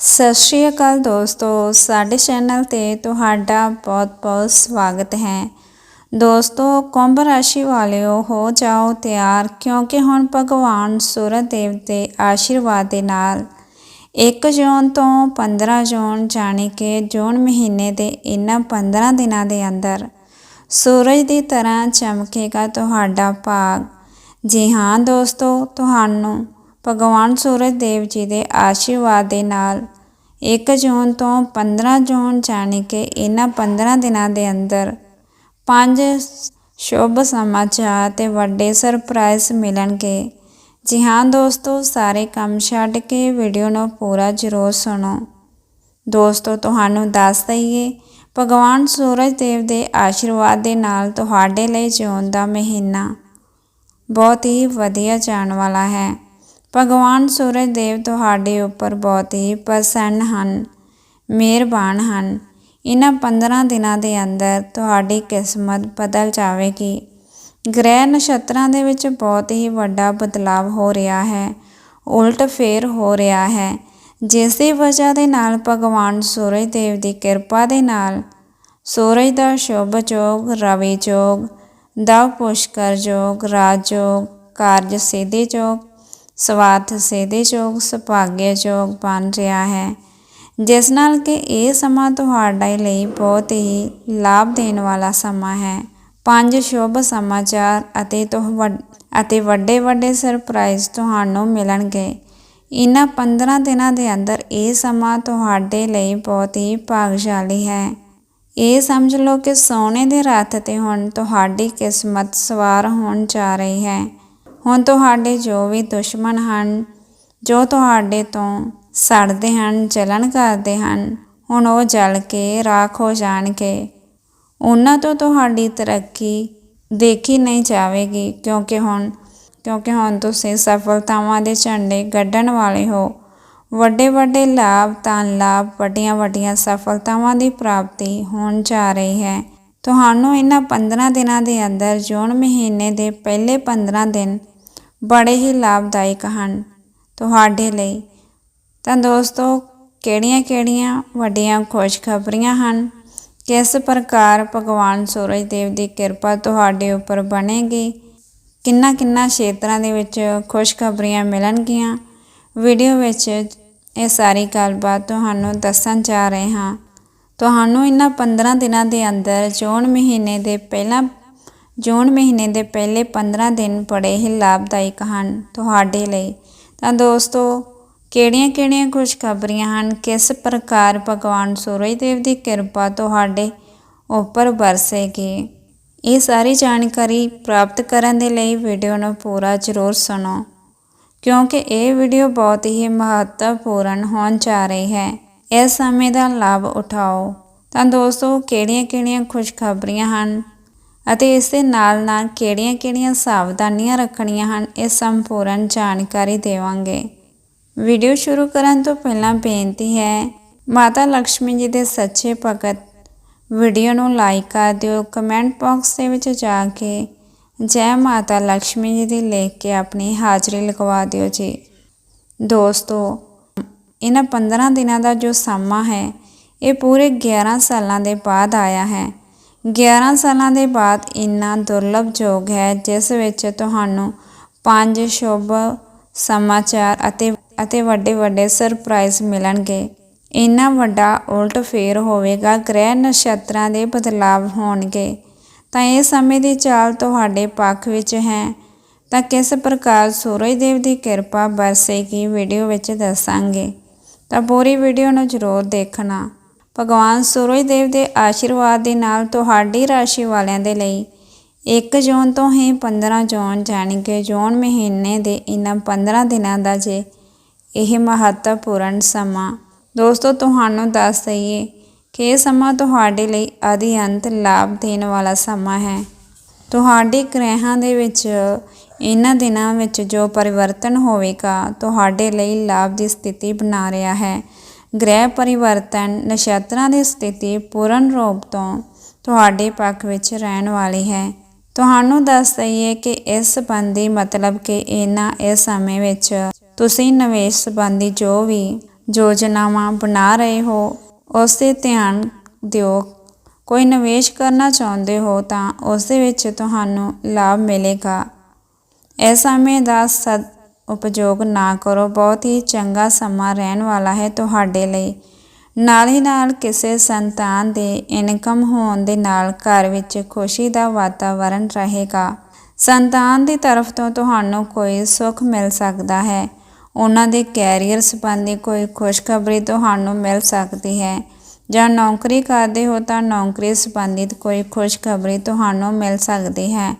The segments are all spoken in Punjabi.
ਸਤਿ ਸ਼੍ਰੀ ਅਕਾਲ ਦੋਸਤੋ, ਸਾਡੇ ਚੈਨਲ ਤੇ ਤੁਹਾਡਾ ਬਹੁਤ-ਬਹੁਤ ਸਵਾਗਤ ਹੈ। ਦੋਸਤੋ, ਕੁੰਭ ਰਾਸ਼ੀ ਵਾਲਿਓ, ਹੋ ਜਾਓ ਤਿਆਰ, ਕਿਉਂਕਿ ਹੁਣ ਭਗਵਾਨ ਸੂਰਜ ਦੇਵ ਦੇ ਆਸ਼ੀਰਵਾਦ ਦੇ ਨਾਲ 1 ਜੂਨ ਤੋਂ 15 ਜੂਨ, ਜਾਣੀ ਕਿ ਜੂਨ ਮਹੀਨੇ ਦੇ ਇਨ੍ਹਾਂ 15 ਦਿਨਾਂ ਦੇ ਅੰਦਰ ਸੂਰਜ ਦੀ ਤਰ੍ਹਾਂ ਚਮਕੇਗਾ ਤੁਹਾਡਾ ਭਾਗ। ਜੀ ਹਾਂ ਦੋਸਤੋ, ਤੁਹਾਨੂੰ ਭਗਵਾਨ ਸੂਰਜ ਦੇਵ ਜੀ ਦੇ ਆਸ਼ੀਰਵਾਦ ਦੇ ਨਾਲ 1 ਜੂਨ ਤੋਂ 15 ਜੂਨ ਜਾਣੀ ਕਿ ਇਹਨਾਂ 15 ਦਿਨਾਂ ਦੇ ਅੰਦਰ ਪੰਜ ਸ਼ੁਭ ਸਮਾਚਾਰ ਤੇ ਵੱਡੇ ਸਰਪ੍ਰਾਈਜ਼ ਮਿਲਣਗੇ। ਜੀ ਹਾਂ ਦੋਸਤੋ, ਸਾਰੇ ਕੰਮ ਛੱਡ ਕੇ ਵੀਡੀਓ ਨੂੰ ਪੂਰਾ ਜ਼ਰੂਰ ਸੁਣੋ। ਦੋਸਤੋ, ਤੁਹਾਨੂੰ ਦੱਸ ਦਈਏ, ਭਗਵਾਨ ਸੂਰਜ ਦੇਵ ਦੇ ਆਸ਼ੀਰਵਾਦ ਦੇ ਨਾਲ ਤੁਹਾਡੇ ਲਈ ਜੂਨ ਦਾ ਮਹੀਨਾ ਬਹੁਤ ਹੀ ਵਧੀਆ ਜਾਣ ਵਾਲਾ ਹੈ। ਭਗਵਾਨ ਸੂਰਜ ਦੇਵ ਤੁਹਾਡੇ ਉੱਪਰ ਬਹੁਤ ਹੀ ਪ੍ਰਸੰਨ ਹਨ, ਮਿਹਰਬਾਨ ਹਨ। ਇਹਨਾਂ 15 ਦਿਨਾਂ ਦੇ ਅੰਦਰ ਤੁਹਾਡੀ ਕਿਸਮਤ ਬਦਲ ਜਾਵੇਗੀ। ਗ੍ਰਹਿ ਨਛੱਤਰਾਂ ਦੇ ਵਿੱਚ ਬਹੁਤ ਹੀ ਵੱਡਾ ਬਦਲਾਅ ਹੋ ਰਿਹਾ ਹੈ, ਉਲਟ ਫੇਰ ਹੋ ਰਿਹਾ ਹੈ। ਜਿਸ ਦੀ ਵਜ੍ਹਾ ਦੇ ਨਾਲ ਭਗਵਾਨ ਸੂਰਜ ਦੇਵ ਦੀ ਕਿਰਪਾ ਦੇ ਨਾਲ ਸੂਰਜ ਦਾ ਸ਼ੁਭ ਯੋਗ ਰਵੀ ਯੋਗ ਦਾ ਪੁਸ਼ਕਰ ਜੋਗ, ਰਾਜ ਜੋਗ, ਕਾਰਜ ਸਿੱਧੀ ਯੋਗ ਸਵਾਰਥ ਸਿੱਧੀ ਜੋਗ ਸੁਭਾਗਿਆ ਜੋਗ ਬਣ ਰਿਹਾ ਹੈ। ਜਿਸ ਨਾਲ ਕਿ ਇਹ ਸਮਾਂ ਤੁਹਾਡੇ ਲਈ ਬਹੁਤ ਹੀ ਲਾਭ ਦੇਣ ਵਾਲਾ ਸਮਾਂ ਹੈ। ਪੰਜ ਸ਼ੁਭ ਸਮਾਚਾਰ ਅਤੇ ਤੁਹ ਅਤੇ ਵੱਡੇ ਵੱਡੇ ਸਰਪ੍ਰਾਈਜ਼ ਤੁਹਾਨੂੰ ਮਿਲਣਗੇ। ਇਹਨਾਂ 15 ਦਿਨਾਂ ਦੇ ਅੰਦਰ ਇਹ ਸਮਾਂ ਤੁਹਾਡੇ ਲਈ ਬਹੁਤ ਹੀ ਭਾਗਸ਼ਾਲੀ ਹੈ। ਇਹ ਸਮਝ ਲਓ ਕਿ ਸੋਨੇ ਦੇ ਰੱਥ ਤੇ ਹੁਣ ਤੁਹਾਡੀ ਕਿਸਮਤ ਸਵਾਰ ਹੋਣ ਜਾ ਰਹੀ ਹੈ। ਹੁਣ ਤੁਹਾਡੇ ਜੋ ਵੀ ਦੁਸ਼ਮਣ ਹਨ, ਜੋ ਤੁਹਾਡੇ ਤੋਂ ਸੜਦੇ ਹਨ ਜਲਨ ਕਰਦੇ ਹਨ, ਹੁਣ ਉਹ ਜਲ ਕੇ, ਰਾਖ ਹੋ ਜਾਣਗੇ। ਉਹਨਾਂ ਤੋਂ ਤੁਹਾਡੀ ਤਰੱਕੀ ਦੇਖੀ ਨਹੀਂ ਜਾਵੇਗੀ, ਕਿਉਂਕਿ ਹੁਣ ਕਿਉਂਕਿ ਹੁਣ ਤੁਸੀਂ ਸਫਲਤਾਵਾਂ ਦੇ ਝੰਡੇ ਗੱਡਣ ਵਾਲੇ ਹੋ। ਵੱਡੇ ਵੱਡੇ ਲਾਭ ਤਾਂ ਲਾਭ ਵੱਡੀਆਂ ਵੱਡੀਆਂ ਸਫਲਤਾਵਾਂ ਦੀ ਪ੍ਰਾਪਤੀ ਹੋਣ ਜਾ ਰਹੀ ਹੈ। ਤੁਹਾਨੂੰ ਇਹਨਾਂ 15 ਦਿਨਾਂ ਦੇ ਅੰਦਰ ਜੂਨ ਮਹੀਨੇ ਦੇ ਪਹਿਲੇ 15 ਦਿਨ ਬੜੇ ਹੀ ਲਾਭਦਾਇਕ ਹਨ। ਤੁਹਾਡੇ ਲਈ ਤਾਂ ਦੋਸਤੋ ਕਿਹੜੀਆਂ-ਕਿਹੜੀਆਂ ਵੱਡੀਆਂ ਖੁਸ਼ਖਬਰੀਆਂ ਹਨ? ਕਿਸ ਪ੍ਰਕਾਰ ਭਗਵਾਨ ਸੂਰਜ ਦੇਵ ਦੀ ਕਿਰਪਾ ਤੁਹਾਡੇ ਉੱਪਰ ਬਣੇਗੀ? ਕਿੰਨਾ ਕਿੰਨਾ ਖੇਤਰਾਂ ਦੇ ਵਿੱਚ ਖੁਸ਼ਖਬਰੀਆਂ ਮਿਲਣਗੀਆਂ? ਵੀਡੀਓ ਵਿੱਚ ਇਹ ਸਾਰੀ ਗੱਲਬਾਤ ਤੁਹਾਨੂੰ ਦੱਸਣ ਜਾ ਰਹੇ ਹਾਂ। ਤੁਹਾਨੂੰ ਇਹਨਾਂ 15 ਦਿਨਾਂ ਦੇ ਅੰਦਰ ਜੂਨ ਮਹੀਨੇ ਦੇ ਪਹਿਲਾਂ ਜੂਨ ਮਹੀਨੇ ਦੇ ਪਹਿਲੇ 15 ਦਿਨ ਬੜੇ ਹੀ ਲਾਭਦਾਇਕ ਹਨ ਤੁਹਾਡੇ ਲਈ। ਤਾਂ ਦੋਸਤੋ, ਕਿਹੜੀਆਂ-ਕਿਹੜੀਆਂ ਖੁਸ਼ਖਬਰੀਆਂ ਹਨ? ਕਿਸ ਪ੍ਰਕਾਰ ਭਗਵਾਨ ਸੂਰਜ ਦੇਵ ਦੀ ਕਿਰਪਾ ਤੁਹਾਡੇ ਉੱਪਰ ਵਰਸੇਗੀ ਇਹ ਸਾਰੀ ਜਾਣਕਾਰੀ ਪ੍ਰਾਪਤ ਕਰਨ ਦੇ ਲਈ ਵੀਡੀਓ ਨੂੰ ਪੂਰਾ ਜ਼ਰੂਰ ਸੁਣੋ, ਕਿਉਂਕਿ ਇਹ ਵੀਡੀਓ ਬਹੁਤ ਹੀ ਮਹੱਤਵਪੂਰਨ ਹੋਣ ਜਾ ਰਹੀ ਹੈ। ਇਸ ਸਮੇਂ ਦਾ ਲਾਭ ਉਠਾਓ। ਤਾਂ ਦੋਸਤੋ, ਕਿਹੜੀਆਂ-ਕਿਹੜੀਆਂ ਖੁਸ਼ਖਬਰੀਆਂ ਹਨ? ਅਤੇ ਇਸ ਦੇ ਨਾਲ-ਨਾਲ ਕਿਹੜੀਆਂ-ਕਿਹੜੀਆਂ ਸਾਵਧਾਨੀਆਂ ਰੱਖਣੀਆਂ ਹਨ, ਇਹ ਸੰਪੂਰਨ ਜਾਣਕਾਰੀ ਦੇਵਾਂਗੇ। ਵੀਡੀਓ ਸ਼ੁਰੂ ਕਰਨ ਤੋਂ ਪਹਿਲਾਂ ਬੇਨਤੀ ਹੈ, ਮਾਤਾ ਲక్ష్ਮੀ ਜੀ ਦੇ ਸੱਚੇ ਭਗਤ, ਵੀਡੀਓ ਨੂੰ ਲਾਈਕ ਕਰ ਦਿਓ, ਕਮੈਂਟ ਬਾਕਸ ਦੇ ਵਿੱਚ ਜਾ ਕੇ ਜੈ ਮਾਤਾ ਲక్ష్ਮੀ ਜੀ ਦੀ ਲਿਖ ਕੇ ਆਪਣੀ ਹਾਜ਼ਰੀ ਲਗਵਾ ਦਿਓ ਜੀ। ਦੋਸਤੋ, ਇਹਨਾਂ 15 ਦਿਨਾਂ ਦਾ ਜੋ ਸਮਾਂ ਹੈ, ਇਹ ਪੂਰੇ 11 ਸਾਲਾਂ ਦੇ ਬਾਅਦ ਆਇਆ ਹੈ। 11 ਸਾਲਾਂ ਦੇ ਬਾਅਦ ਇੰਨਾ ਦੁਰਲਭ ਯੋਗ ਹੈ, ਜਿਸ ਵਿੱਚ ਤੁਹਾਨੂੰ ਪੰਜ ਸ਼ੁਭ ਸਮਾਚਾਰ ਅਤੇ ਅਤੇ ਵੱਡੇ ਵੱਡੇ ਸਰਪ੍ਰਾਈਜ਼ ਮਿਲਣਗੇ। ਇੰਨਾ ਵੱਡਾ ਉਲਟ ਫੇਰ ਹੋਵੇਗਾ, ਗ੍ਰਹਿ ਨਛੱਤਰਾਂ ਦੇ ਬਦਲਾਵ ਹੋਣਗੇ। ਤਾਂ ਇਹ ਸਮੇਂ ਦੀ ਚਾਲ ਤੁਹਾਡੇ ਪੱਖ ਵਿੱਚ ਹੈ। ਤਾਂ ਕਿਸ ਪ੍ਰਕਾਰ ਸੂਰਜ ਦੇਵ ਦੀ ਕਿਰਪਾ ਬਰਸੇਗੀ, ਵੀਡੀਓ ਵਿੱਚ ਦੱਸਾਂਗੇ। ਤਾਂ ਪੂਰੀ ਵੀਡੀਓ ਨੂੰ ਜ਼ਰੂਰ ਦੇਖਣਾ। ਭਗਵਾਨ ਸੂਰਜ ਦੇਵ ਦੇ ਆਸ਼ੀਰਵਾਦ ਦੇ ਨਾਲ ਤੁਹਾਡੀ ਰਾਸ਼ੀ ਵਾਲਿਆਂ ਦੇ ਲਈ 1 ਜੂਨ ਤੋਂ ਹੀ 15 ਜੂਨ, ਜਾਣੀ ਕਿ ਜੂਨ ਮਹੀਨੇ ਦੇ ਇਹਨਾਂ 15 ਦਿਨਾਂ ਦਾ ਜੇ ਇਹ ਮਹੱਤਵਪੂਰਨ ਸਮਾਂ। ਦੋਸਤੋ, ਤੁਹਾਨੂੰ ਦੱਸ ਦਈਏ ਕਿ ਇਹ ਸਮਾਂ ਤੁਹਾਡੇ ਲਈ ਆਦੀ ਅੰਤ ਲਾਭ ਦੇਣ ਵਾਲਾ ਸਮਾਂ ਹੈ। ਤੁਹਾਡੇ ਗ੍ਰਹਿਾਂ ਦੇ ਵਿੱਚ, ਇਹਨਾਂ ਦਿਨਾਂ ਵਿੱਚ ਜੋ ਪਰਿਵਰਤਨ ਹੋਵੇਗਾ, ਤੁਹਾਡੇ ਲਈ ਲਾਭ ਦੀ ਸਥਿਤੀ ਬਣਾ ਰਿਹਾ ਹੈ। ਗ੍ਰਹਿ ਪਰਿਵਰਤਨ ਨਛੱਤਰਾਂ ਦੀ ਸਥਿਤੀ ਪੂਰਨ ਰੂਪ ਤੋਂ ਤੁਹਾਡੇ ਪੱਖ ਵਿੱਚ ਰਹਿਣ ਵਾਲੀ ਹੈ। ਤੁਹਾਨੂੰ ਦੱਸ ਦਈਏ ਕਿ ਇਸ ਸੰਬੰਧੀ ਮਤਲਬ ਕਿ ਇਹਨਾਂ ਇਸ ਸਮੇਂ ਵਿੱਚ ਤੁਸੀਂ ਨਿਵੇਸ਼ ਸੰਬੰਧੀ ਜੋ ਵੀ ਯੋਜਨਾਵਾਂ ਬਣਾ ਰਹੇ ਹੋ, ਉਸ 'ਤੇ ਧਿਆਨ ਦਿਓ। ਕੋਈ ਨਿਵੇਸ਼ ਕਰਨਾ ਚਾਹੁੰਦੇ ਹੋ ਤਾਂ ਉਸ ਦੇ ਵਿੱਚ ਤੁਹਾਨੂੰ ਲਾਭ ਮਿਲੇਗਾ। ਇਸ ਸਮੇਂ ਦਾ ਸਦ ਉਪਯੋਗ ਨਾ ਕਰੋ। ਬਹੁਤ ਹੀ ਚੰਗਾ ਸਮਾਂ ਰਹਿਣ ਵਾਲਾ ਹੈ ਤੁਹਾਡੇ ਲਈ। ਨਾਲ ਹੀ ਨਾਲ ਕਿਸੇ ਸੰਤਾਨ ਦੇ ਇਨਕਮ ਹੋਣ ਦੇ ਨਾਲ ਘਰ ਵਿੱਚ ਖੁਸ਼ੀ ਦਾ ਵਾਤਾਵਰਣ ਰਹੇਗਾ। ਸੰਤਾਨ ਦੀ ਤਰਫ ਤੋਂ ਤੁਹਾਨੂੰ ਕੋਈ ਸੁੱਖ ਮਿਲ ਸਕਦਾ ਹੈ। ਉਹਨਾਂ ਦੇ ਕੈਰੀਅਰ ਸੰਬੰਧੀ ਕੋਈ ਖੁਸ਼ਖਬਰੀ ਤੁਹਾਨੂੰ ਮਿਲ ਸਕਦੀ ਹੈ। ਜਾਂ ਨੌਕਰੀ ਕਰਦੇ ਹੋ ਤਾਂ ਨੌਕਰੀ ਸੰਬੰਧਿਤ ਕੋਈ ਖੁਸ਼ਖਬਰੀ ਤੁਹਾਨੂੰ ਮਿਲ ਸਕਦੀ ਹੈ।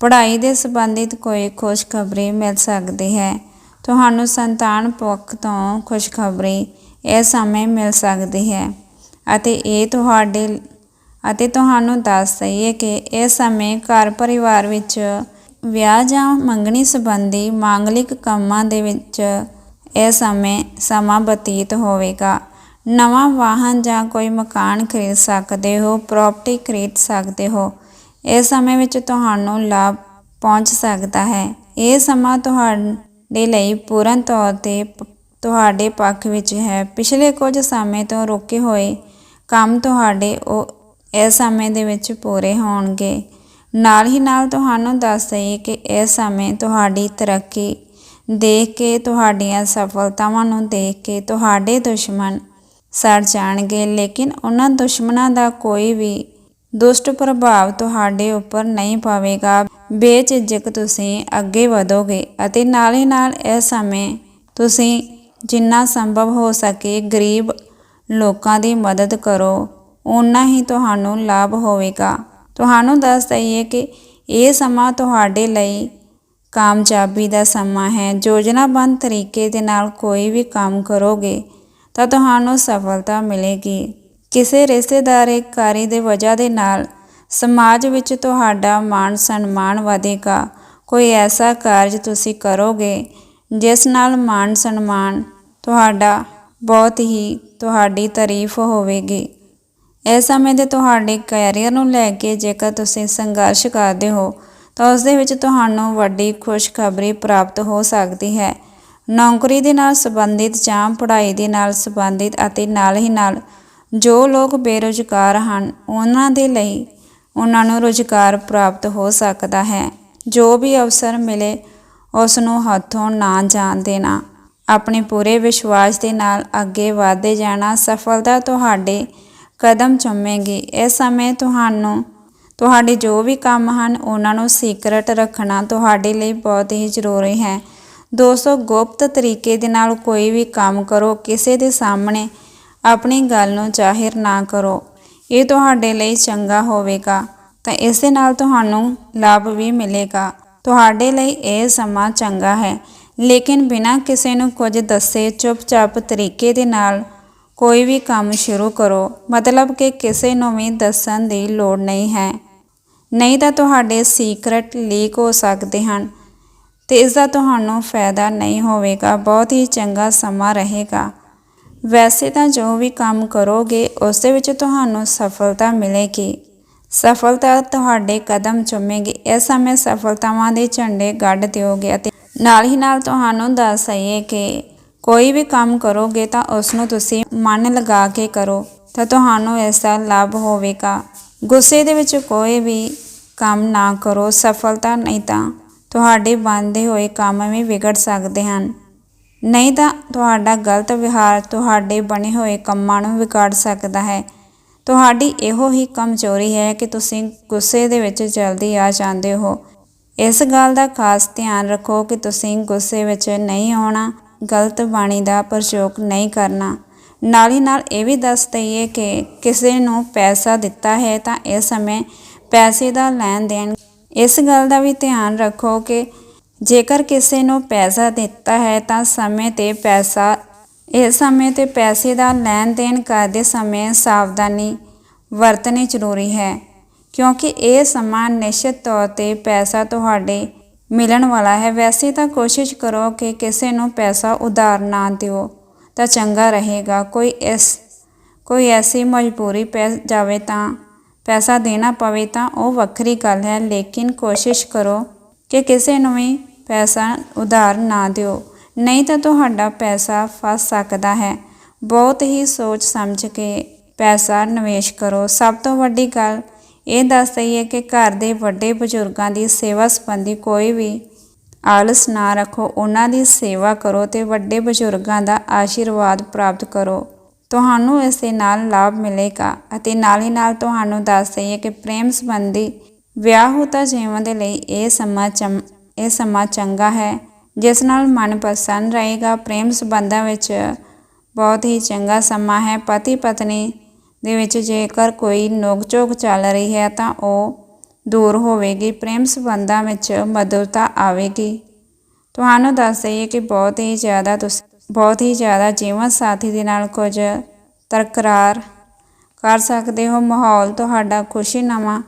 ਪੜ੍ਹਾਈ ਦੇ ਸੰਬੰਧਿਤ ਕੋਈ ਖੁਸ਼ਖਬਰੀ ਮਿਲ ਸਕਦੀ ਹੈ। ਤੁਹਾਨੂੰ ਸੰਤਾਨ ਪੱਖ ਤੋਂ ਖੁਸ਼ਖਬਰੀ ਇਸ ਸਮੇਂ ਮਿਲ ਸਕਦੀ ਹੈ ਅਤੇ ਇਹ ਤੁਹਾਡੇ ਅਤੇ ਤੁਹਾਨੂੰ ਦੱਸ ਦਈਏ ਕਿ ਇਸ ਸਮੇਂ ਘਰ ਪਰਿਵਾਰ ਵਿੱਚ ਵਿਆਹ ਜਾਂ ਮੰਗਣੀ ਸੰਬੰਧੀ ਮਾਂਗਲਿਕ ਕੰਮਾਂ ਦੇ ਵਿੱਚ ਇਹ ਸਮੇਂ ਸਮਾਂ ਬਤੀਤ ਹੋਵੇਗਾ। ਨਵਾਂ ਵਾਹਨ ਜਾਂ ਕੋਈ ਮਕਾਨ ਖਰੀਦ ਸਕਦੇ ਹੋ ਪ੍ਰਾਪਰਟੀ ਖਰੀਦ ਸਕਦੇ ਹੋ ਇਸ ਸਮੇਂ ਵਿੱਚ ਤੁਹਾਨੂੰ ਲਾਭ ਪਹੁੰਚ ਸਕਦਾ ਹੈ। ਇਹ ਸਮਾਂ ਤੁਹਾਡੇ ਲਈ ਪੂਰਨ ਤੌਰ ਤੇ ਪ- ਤੁਹਾਡੇ ਪੱਖ ਵਿੱਚ ਹੈ। ਪਿਛਲੇ ਕੁਝ ਸਮੇਂ ਤੋਂ ਰੁਕੇ ਹੋਏ ਕੰਮ ਤੁਹਾਡੇ ਉਹ ਇਸ ਸਮੇਂ ਦੇ ਵਿੱਚ ਪੂਰੇ ਹੋਣਗੇ। ਨਾਲ ਹੀ ਨਾਲ ਤੁਹਾਨੂੰ ਦੱਸ ਦਈਏ ਕਿ ਇਸ ਸਮੇਂ ਤੁਹਾਡੀ ਤਰੱਕੀ ਦੇਖ ਕੇ, ਤੁਹਾਡੀਆਂ ਸਫਲਤਾਵਾਂ ਨੂੰ ਦੇਖ ਕੇ ਤੁਹਾਡੇ ਦੁਸ਼ਮਣ ਸੜ ਜਾਣਗੇ। ਲੇਕਿਨ ਉਹਨਾਂ ਦੁਸ਼ਮਣਾਂ ਦਾ ਕੋਈ ਵੀ ਦੁਸ਼ਟ ਪ੍ਰਭਾਵ ਤੁਹਾਡੇ ਉੱਪਰ ਨਹੀਂ ਪਵੇਗਾ। ਬੇਝਿਜਕ ਤੁਸੀਂ ਅੱਗੇ ਵਧੋਗੇ ਅਤੇ ਨਾਲ ਹੀ ਨਾਲ ਇਸ ਸਮੇਂ ਤੁਸੀਂ ਜਿੰਨਾ ਸੰਭਵ ਹੋ ਸਕੇ ਗਰੀਬ ਲੋਕਾਂ ਦੀ ਮਦਦ ਕਰੋ। ਓਨਾ ਹੀ ਤੁਹਾਨੂੰ ਲਾਭ ਹੋਵੇਗਾ। ਤੁਹਾਨੂੰ ਦੱਸ ਦਈਏ ਕਿ ਇਹ ਸਮਾਂ ਤੁਹਾਡੇ ਲਈ ਕਾਮਯਾਬੀ ਦਾ ਸਮਾਂ ਹੈ। ਯੋਜਨਾਬੰਦ ਤਰੀਕੇ ਦੇ ਨਾਲ ਕੋਈ ਵੀ ਕੰਮ ਕਰੋਗੇ ਤਾਂ ਤੁਹਾਨੂੰ ਸਫਲਤਾ ਮਿਲੇਗੀ। ਕਿਸੇ ਰਿਸ਼ਤੇਦਾਰੀ ਕਾਰੀ ਦੇ ਵਜ੍ਹਾ ਦੇ ਨਾਲ ਸਮਾਜ ਵਿੱਚ ਤੁਹਾਡਾ ਮਾਣ ਸਨਮਾਨ ਵਧੇਗਾ। ਕੋਈ ਐਸਾ ਕਾਰਜ ਤੁਸੀਂ ਕਰੋਗੇ ਜਿਸ ਨਾਲ ਮਾਣ ਸਨਮਾਨ ਤੁਹਾਡਾ ਬਹੁਤ ਹੀ ਤੁਹਾਡੀ ਤਾਰੀਫ ਹੋਵੇਗੀ। ਇਸ ਸਮੇਂ ਦੇ ਤੁਹਾਡੇ ਕੈਰੀਅਰ ਨੂੰ ਲੈ ਕੇ ਜੇਕਰ ਤੁਸੀਂ ਸੰਘਰਸ਼ ਕਰਦੇ ਹੋ, ਤਾਂ ਉਸ ਦੇ ਵਿੱਚ ਤੁਹਾਨੂੰ ਵੱਡੀ ਖੁਸ਼ਖਬਰੀ ਪ੍ਰਾਪਤ ਹੋ ਸਕਦੀ ਹੈ। ਨੌਕਰੀ ਦੇ ਨਾਲ ਸੰਬੰਧਿਤ ਜਾਂ ਪੜ੍ਹਾਈ ਦੇ ਨਾਲ ਸੰਬੰਧਿਤ ਅਤੇ ਨਾਲ ਹੀ ਨਾਲ ਜੋ ਲੋਕ ਬੇਰੁਜ਼ਗਾਰ ਹਨ, ਉਹਨਾਂ ਦੇ ਲਈ ਉਹਨਾਂ ਨੂੰ ਰੁਜ਼ਗਾਰ ਪ੍ਰਾਪਤ ਹੋ ਸਕਦਾ ਹੈ। ਜੋ ਵੀ ਅਵਸਰ ਮਿਲੇ ਉਸ ਨੂੰ ਹੱਥੋਂ ਨਾ ਜਾਣ ਦੇਣਾ। ਆਪਣੇ ਪੂਰੇ ਵਿਸ਼ਵਾਸ ਦੇ ਨਾਲ ਅੱਗੇ ਵਧਦੇ ਜਾਣਾ ਸਫਲਤਾ ਤੁਹਾਡੇ ਕਦਮ ਚੁੰਮੇਗੀ। ਇਸ ਸਮੇਂ ਤੁਹਾਨੂੰ, ਤੁਹਾਡੇ ਜੋ ਵੀ ਕੰਮ ਹਨ, ਉਹਨਾਂ ਨੂੰ ਸੀਕ੍ਰੇਟ ਰੱਖਣਾ ਤੁਹਾਡੇ ਲਈ ਬਹੁਤ ਹੀ ਜ਼ਰੂਰੀ ਹੈ। ਦੋਸਤੋ, ਗੁਪਤ ਤਰੀਕੇ ਦੇ ਨਾਲ ਕੋਈ ਵੀ ਕੰਮ ਕਰੋ, ਕਿਸੇ ਦੇ ਸਾਹਮਣੇ ਆਪਣੀ ਗੱਲ ਨੂੰ ਜ਼ਾਹਿਰ ਨਾ ਕਰੋ। ਇਹ ਤੁਹਾਡੇ ਲਈ ਚੰਗਾ ਹੋਵੇਗਾ, ਤਾਂ ਇਸ ਦੇ ਨਾਲ ਤੁਹਾਨੂੰ ਲਾਭ ਵੀ ਮਿਲੇਗਾ। ਤੁਹਾਡੇ ਲਈ ਇਹ ਸਮਾਂ ਚੰਗਾ ਹੈ, ਲੇਕਿਨ ਬਿਨਾਂ ਕਿਸੇ ਨੂੰ ਕੁਝ ਦੱਸੇ ਚੁੱਪਚਾਪ ਤਰੀਕੇ ਦੇ ਨਾਲ ਕੋਈ ਵੀ ਕੰਮ ਸ਼ੁਰੂ ਕਰੋ। ਮਤਲਬ ਕਿ ਕਿਸੇ ਨੂੰ ਵੀ ਦੱਸਣ ਦੀ ਲੋੜ ਨਹੀਂ ਹੈ। ਨਹੀਂ ਤਾਂ ਤੁਹਾਡੇ ਸੀਕ੍ਰੇਟ ਲੀਕ ਹੋ ਸਕਦੇ ਹਨ ਤੇ ਇਸ ਦਾ ਤੁਹਾਨੂੰ ਫਾਇਦਾ ਨਹੀਂ ਹੋਵੇਗਾ। ਬਹੁਤ ਹੀ ਚੰਗਾ ਸਮਾਂ ਰਹੇਗਾ। ਵੈਸੇ ਤਾਂ ਜੋ ਵੀ ਕੰਮ ਕਰੋਗੇ, ਉਸ ਦੇ ਵਿੱਚ ਤੁਹਾਨੂੰ ਸਫਲਤਾ ਮਿਲੇਗੀ। ਸਫਲਤਾ ਤੁਹਾਡੇ ਕਦਮ ਚੁੰਮੇਗੀ। ਇਸ ਸਮੇਂ ਸਫਲਤਾਵਾਂ ਦੇ ਝੰਡੇ ਗੱਡ ਦਿਓਗੇ ਅਤੇ ਨਾਲ ਹੀ ਨਾਲ ਤੁਹਾਨੂੰ ਦੱਸ ਦਈਏ ਕਿ ਕੋਈ ਵੀ ਕੰਮ ਕਰੋਗੇ ਤਾਂ ਉਸ ਨੂੰ ਤੁਸੀਂ ਮਨ ਲਗਾ ਕੇ ਕਰੋ, ਤਾਂ ਤੁਹਾਨੂੰ ਇਸ ਦਾ ਲਾਭ ਹੋਵੇਗਾ। ਗੁੱਸੇ ਦੇ ਵਿੱਚ ਕੋਈ ਵੀ ਕੰਮ ਨਾ ਕਰੋ। ਸਫਲਤਾ ਨਹੀਂ ਤਾਂ ਤੁਹਾਡੇ ਬਣਦੇ ਹੋਏ ਕੰਮ ਵੀ ਵਿਗੜ ਸਕਦੇ ਹਨ। ਨਹੀਂ ਤਾਂ ਤੁਹਾਡਾ ਗਲਤ ਵਿਹਾਰ ਤੁਹਾਡੇ ਬਣੇ ਹੋਏ ਕੰਮਾਂ ਨੂੰ ਵਿਗਾੜ ਸਕਦਾ ਹੈ। ਤੁਹਾਡੀ ਇਹੋ ਹੀ ਕਮਜ਼ੋਰੀ ਹੈ ਕਿ ਤੁਸੀਂ ਗੁੱਸੇ ਦੇ ਵਿੱਚ ਜਲਦੀ ਆ ਜਾਂਦੇ ਹੋ। ਇਸ ਗੱਲ ਦਾ ਖਾਸ ਧਿਆਨ ਰੱਖੋ ਕਿ ਤੁਸੀਂ ਗੁੱਸੇ ਵਿੱਚ ਨਹੀਂ ਆਉਣਾ, ਗਲਤ ਬਾਣੀ ਦਾ ਪ੍ਰਯੋਗ ਨਹੀਂ ਕਰਨਾ। ਨਾਲ ਹੀ ਨਾਲ ਇਹ ਵੀ ਦੱਸ ਦਈਏ ਕਿ ਕਿਸੇ ਨੂੰ ਪੈਸਾ ਦਿੱਤਾ ਹੈ ਤਾਂ ਇਸ ਸਮੇਂ ਪੈਸੇ ਦਾ ਲੈਣ ਦੇਣ ਇਸ ਗੱਲ ਦਾ ਵੀ ਧਿਆਨ ਰੱਖੋ ਕਿ ਜੇਕਰ ਕਿਸੇ ਨੂੰ ਪੈਸਾ ਦਿੱਤਾ ਹੈ ਤਾਂ ਸਮੇਂ ਤੇ ਪੈਸਾ ਇਸ ਸਮੇਂ ਤੇ ਪੈਸੇ ਦਾ ਲੈਣ ਦੇਣ ਕਰਦੇ ਸਮੇਂ ਸਾਵਧਾਨੀ ਵਰਤਣੀ ਜ਼ਰੂਰੀ ਹੈ, ਕਿਉਂਕਿ ਇਹ ਸਮਾਂ ਨਿਸ਼ਚਿਤ ਤੌਰ ਤੇ ਪੈਸਾ ਤੁਹਾਡੇ ਮਿਲਣ ਵਾਲਾ ਹੈ। ਵੈਸੇ ਤਾਂ ਕੋਸ਼ਿਸ਼ ਕਰੋ ਕਿ ਕਿਸੇ ਨੂੰ ਪੈਸਾ ਉਧਾਰ ਨਾ ਦਿਓ ਤਾਂ ਚੰਗਾ ਰਹੇਗਾ। ਕੋਈ ਇਸ, ਕੋਈ ਐਸੀ ਮਜਬੂਰੀ ਪੈ ਜਾਵੇ ਤਾਂ ਪੈਸਾ ਦੇਣਾ ਪਵੇ ਤਾਂ ਉਹ ਵੱਖਰੀ ਗੱਲ ਹੈ, ਲੇਕਿਨ ਕੋਸ਼ਿਸ਼ ਕਰੋ ਕਿ ਕਿਸੇ ਨੂੰ ਵੀ ਪੈਸਾ ਉਧਾਰ ਨਾ ਦਿਓ। ਨਹੀਂ ਤਾਂ ਤੁਹਾਡਾ ਪੈਸਾ ਫਸ ਸਕਦਾ ਹੈ। ਬਹੁਤ ਹੀ ਸੋਚ ਸਮਝ ਕੇ ਪੈਸਾ ਨਿਵੇਸ਼ ਕਰੋ। ਸਭ ਤੋਂ ਵੱਡੀ ਗੱਲ ਇਹ ਦੱਸ ਦਈਏ ਕਿ ਘਰ ਦੇ ਵੱਡੇ ਬਜ਼ੁਰਗਾਂ ਦੀ ਸੇਵਾ ਸੰਬੰਧੀ ਕੋਈ ਵੀ ਆਲਸ ਨਾ ਰੱਖੋ। ਉਹਨਾਂ ਦੀ ਸੇਵਾ ਕਰੋ ਤੇ ਵੱਡੇ ਬਜ਼ੁਰਗਾਂ ਦਾ ਆਸ਼ੀਰਵਾਦ ਪ੍ਰਾਪਤ ਕਰੋ। ਤੁਹਾਨੂੰ ਇਸ ਦੇ ਨਾਲ ਲਾਭ ਮਿਲੇਗਾ ਅਤੇ ਨਾਲ ਹੀ ਨਾਲ ਤੁਹਾਨੂੰ ਦੱਸ ਦਈਏ ਕਿ ਪ੍ਰੇਮ ਸੰਬੰਧੀ ਵਿਆਹੁਤਾ ਜੀਵਨ ਦੇ ਲਈ ਇਹ ਸਮਾਂ ਚੰ ਇਹ ਸਮਾਂ ਚੰਗਾ ਹੈ, ਜਿਸ ਨਾਲ ਮਨ ਪ੍ਰਸੰਨ ਰਹੇਗਾ। ਪ੍ਰੇਮ ਸੰਬੰਧਾਂ ਵਿੱਚ ਬਹੁਤ ਹੀ ਚੰਗਾ ਸਮਾਂ ਹੈ। ਪਤੀ ਪਤਨੀ ਦੇ ਵਿੱਚ ਜੇਕਰ ਕੋਈ ਨੋਕ ਝੋਕ ਚੱਲ ਰਹੀ ਹੈ ਤਾਂ ਉਹ ਦੂਰ ਹੋਵੇਗੀ। ਪ੍ਰੇਮ ਸੰਬੰਧਾਂ ਵਿੱਚ ਮਧੁਰਤਾ ਆਵੇਗੀ। ਤੁਹਾਨੂੰ ਦੱਸ ਦਈਏ ਕਿ ਬਹੁਤ ਹੀ ਜ਼ਿਆਦਾ ਤੁਸੀਂ, ਬਹੁਤ ਹੀ ਜ਼ਿਆਦਾ ਜੀਵਨ ਸਾਥੀ ਦੇ ਨਾਲ ਕੁਝ ਤਰਕਰਾਰ ਕਰ ਸਕਦੇ ਹੋ। ਮਾਹੌਲ ਤੁਹਾਡਾ ਖੁਸ਼ੀ ਨਵਾਂ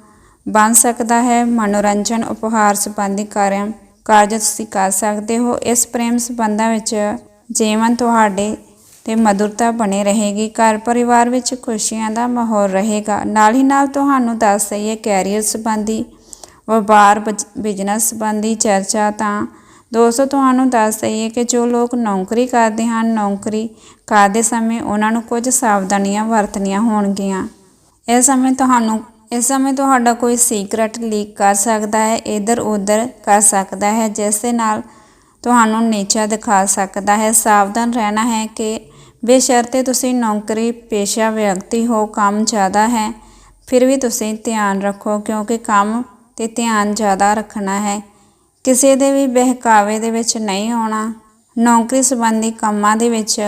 ਬਣ ਸਕਦਾ ਹੈ। ਮਨੋਰੰਜਨ, ਉਪਹਾਰ ਸੰਬੰਧੀ ਕਾਰਜ ਕਾਰਜ ਤੁਸੀਂ ਕਰ ਸਕਦੇ ਹੋ। ਇਸ ਪ੍ਰੇਮ ਸੰਬੰਧਾਂ ਵਿੱਚ ਜੀਵਨ ਤੁਹਾਡੇ ਤੇ ਮਧੁਰਤਾ ਬਣੇ ਰਹੇਗੀ। ਘਰ ਪਰਿਵਾਰ ਵਿੱਚ ਖੁਸ਼ੀਆਂ ਦਾ ਮਾਹੌਲ ਰਹੇਗਾ। ਨਾਲ ਹੀ ਨਾਲ ਤੁਹਾਨੂੰ ਦੱਸ ਦਈਏ ਕੈਰੀਅਰ ਸੰਬੰਧੀ, ਵਪਾਰ ਬਿਜ਼ਨਸ ਸੰਬੰਧੀ ਚਰਚਾ ਤਾਂ ਦੋਸਤੋ ਤੁਹਾਨੂੰ ਦੱਸ ਦਈਏ ਕਿ ਜੋ ਲੋਕ ਨੌਕਰੀ ਕਰਦੇ ਹਨ, ਨੌਕਰੀ ਕਰਦੇ ਸਮੇਂ ਉਹਨਾਂ ਨੂੰ ਕੁਝ ਸਾਵਧਾਨੀਆਂ ਵਰਤਣੀਆਂ ਹੋਣਗੀਆਂ। ਇਸ ਸਮੇਂ ਤੁਹਾਨੂੰ ਇਸ ਸਮੇਂ ਤੁਹਾਡਾ ਕੋਈ ਸੀਕ੍ਰੇਟ ਲੀਕ ਕਰ ਸਕਦਾ ਹੈ, ਇਧਰ ਉਧਰ ਕਰ ਸਕਦਾ ਹੈ, ਜਿਸ ਦੇ ਨਾਲ ਤੁਹਾਨੂੰ ਨੀਚਾ ਦਿਖਾ ਸਕਦਾ ਹੈ। ਸਾਵਧਾਨ ਰਹਿਣਾ ਹੈ ਕਿ ਬੇਸ਼ਰਤੇ ਤੁਸੀਂ ਨੌਕਰੀ ਪੇਸ਼ਾ ਵਿਅਕਤੀ ਹੋ, ਕੰਮ ਜ਼ਿਆਦਾ ਹੈ, ਫਿਰ ਵੀ ਤੁਸੀਂ ਧਿਆਨ ਰੱਖੋ, ਕਿਉਂਕਿ ਕੰਮ ਤੇ ਧਿਆਨ ਜ਼ਿਆਦਾ ਰੱਖਣਾ ਹੈ। ਕਿਸੇ ਦੇ ਵੀ ਬਹਿਕਾਵੇ ਦੇ ਵਿੱਚ ਨਹੀਂ ਆਉਣਾ। ਨੌਕਰੀ ਸੰਬੰਧੀ ਕੰਮਾਂ ਦੇ ਵਿੱਚ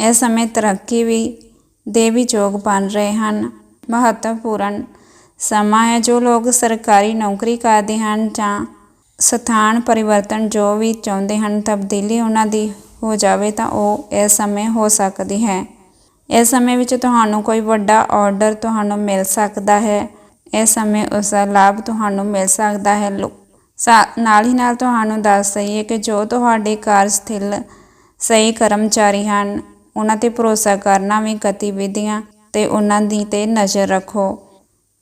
ਇਸ ਸਮੇਂ ਤਰੱਕੀ ਵੀ ਦੇ ਵੀ ਯੋਗ ਬਣ ਰਹੇ ਹਨ। ਮਹੱਤਵਪੂਰਨ ਸਮਾਂ ਹੈ ਜੋ ਲੋਕ ਸਰਕਾਰੀ ਨੌਕਰੀ ਕਰਦੇ ਹਨ ਜਾਂ ਸਥਾਨ ਪਰਿਵਰਤਨ ਜੋ ਵੀ ਚਾਹੁੰਦੇ ਹਨ, ਤਬਦੀਲੀ ਉਹਨਾਂ ਦੀ ਹੋ ਜਾਵੇ ਤਾਂ ਉਹ ਇਸ ਸਮੇਂ ਹੋ ਸਕਦੀ ਹੈ। ਇਸ ਸਮੇਂ ਵਿੱਚ ਤੁਹਾਨੂੰ ਕੋਈ ਵੱਡਾ ਆਰਡਰ ਤੁਹਾਨੂੰ ਮਿਲ ਸਕਦਾ ਹੈ। ਇਸ ਸਮੇਂ ਉਸ ਦਾ ਲਾਭ ਤੁਹਾਨੂੰ ਮਿਲ ਸਕਦਾ ਹੈ। ਨਾਲ ਹੀ ਨਾਲ ਤੁਹਾਨੂੰ ਦੱਸ ਦਈਏ ਕਿ ਜੋ ਤੁਹਾਡੇ ਕਾਰਜਸਥਲ ਸਹੀ ਕਰਮਚਾਰੀ ਹਨ, ਉਹਨਾਂ ਤੇ ਭਰੋਸਾ ਕਰਨਾ ਵੀ ਗਤੀਵਿਧੀਆਂ ਤੇ ਉਹਨਾਂ ਦੀ ਤੇ ਨਜ਼ਰ ਰੱਖੋ।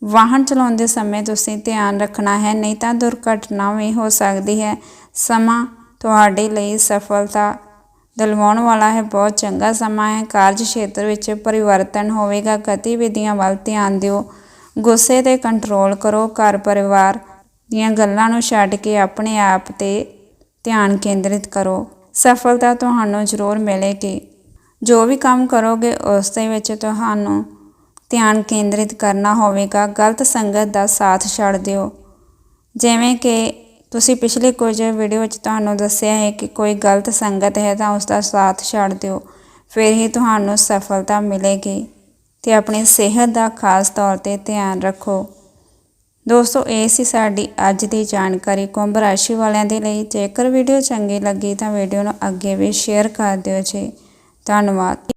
ਵਾਹਨ ਚਲਾਉਂਦੇ ਸਮੇਂ ਤੁਸੀਂ ਧਿਆਨ ਰੱਖਣਾ ਹੈ, ਨਹੀਂ ਤਾਂ ਦੁਰਘਟਨਾ ਵੀ ਹੋ ਸਕਦੀ ਹੈ। ਸਮਾਂ ਤੁਹਾਡੇ ਲਈ ਸਫਲਤਾ ਦਿਲਵਾਉਣ ਵਾਲਾ ਹੈ। ਬਹੁਤ ਚੰਗਾ ਸਮਾਂ ਹੈ। ਕਾਰਜ ਖੇਤਰ ਵਿੱਚ ਪਰਿਵਰਤਨ ਹੋਵੇਗਾ। ਗਤੀਵਿਧੀਆਂ ਵੱਲ ਧਿਆਨ ਦਿਓ। ਗੁੱਸੇ ਤੇ ਕੰਟਰੋਲ ਕਰੋ। ਘਰ ਪਰਿਵਾਰ ਦੀਆਂ ਗੱਲਾਂ ਨੂੰ ਛੱਡ ਕੇ ਆਪਣੇ ਆਪ ਤੇ ਧਿਆਨ ਕੇਂਦਰਿਤ ਕਰੋ। ਸਫਲਤਾ ਤੁਹਾਨੂੰ ਜ਼ਰੂਰ ਮਿਲੇਗੀ। ਜੋ ਵੀ ਕੰਮ ਕਰੋਗੇ, ਉਸ ਦੇ ਵਿੱਚ ਤੁਹਾਨੂੰ ਧਿਆਨ ਕੇਂਦਰਿਤ ਕਰਨਾ ਹੋਵੇਗਾ, ਗਲਤ ਸੰਗਤ ਦਾ ਸਾਥ ਛੱਡ ਦਿਓ। ਜਿਵੇਂ ਕਿ ਤੁਸੀਂ ਪਿਛਲੇ ਕੁਝ ਵੀਡੀਓ ਵਿੱਚ ਤੁਹਾਨੂੰ ਦੱਸਿਆ ਹੈ ਕਿ ਕੋਈ ਗਲਤ ਸੰਗਤ ਹੈ ਤਾਂ ਉਸ ਦਾ ਸਾਥ ਛੱਡ ਦਿਓ। ਫਿਰ ਹੀ ਤੁਹਾਨੂੰ ਸਫਲਤਾ ਮਿਲੇਗੀ ਤੇ ਆਪਣੀ ਸਿਹਤ ਦਾ ਖਾਸ ਤੌਰ ਤੇ ਧਿਆਨ ਰੱਖੋ। ਦੋਸਤੋ, ਇਹ ਸੀ ਸਾਡੀ ਅੱਜ ਦੀ ਜਾਣਕਾਰੀ। ਕੁੰਭ ਰਾਸ਼ੀ ਵਾਲਿਆਂ ਦੇ ਲਈ ਜੇਕਰ ਵੀਡੀਓ ਚੰਗੀ ਲੱਗੀ ਤਾਂ ਵੀਡੀਓ ਨੂੰ ਅੱਗੇ ਵੀ ਸ਼ੇਅਰ ਕਰ ਦਿਓ ਜੀ। ਧੰਨਵਾਦ।